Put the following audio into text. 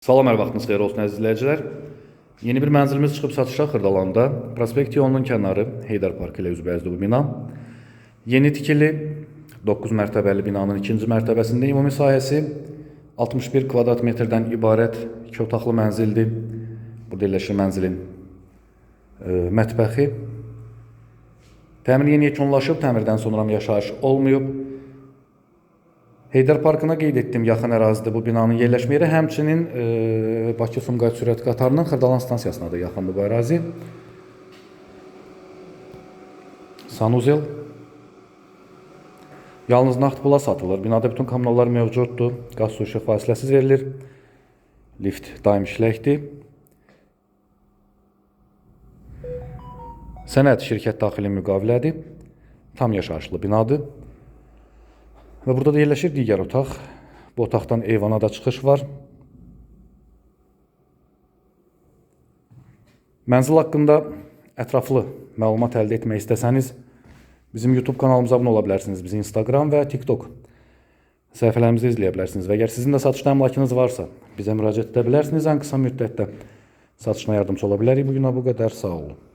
Salam, hər vaxtınız xeyir olsun əziz izləyicilər. Yeni bir mənzilimiz çıxıb satışa Xırdalanda. Prospekt yolunun kənarı Heydər Parkı ilə üzbəyizdir bu bina. Yeni tikili 9 mərtəbəli binanın ikinci mərtəbəsində ümumi sahəsi 61 kvadrat metrdən ibarət iki otaqlı mənzildir. Burada yerləşir mənzilin e, mətbəxi. Təmir yeni yekunlaşıb, təmirdən sonra yaşayış olmayıb. Heydər Parkına qeyd etdim yaxın ərazidə bu binanın yerləşmə yeri, həmçinin e, Bakı-Sumqayıt sürət qatarının Xırdalan stansiyasına da yaxındır bu ərazi. Sanuzel. Yalnız nağd pula satılır. Binada bütün kommunallar mövcuddur. Qaz su işıq fasiləsiz verilir. Lift daim işləkdir. Sənəd şirkət daxili müqavilədir. Tam yaşayışlı binadır. Və burada da yerləşir digər otaq. Bu otaqdan eyvana da çıxış var. Mənzil haqqında ətraflı məlumat əldə etmək istəsəniz, bizim YouTube kanalımıza abunə ola bilərsiniz. Bizi Instagram və TikTok səhifələrimizdə izləyə bilərsiniz. Və əgər sizin də satışda əmlakınız varsa, bizə müraciət edə bilərsiniz. Ən qısa müddətdə satışına yardımçı ola bilərik. Bu günə bu qədər. Sağ olun.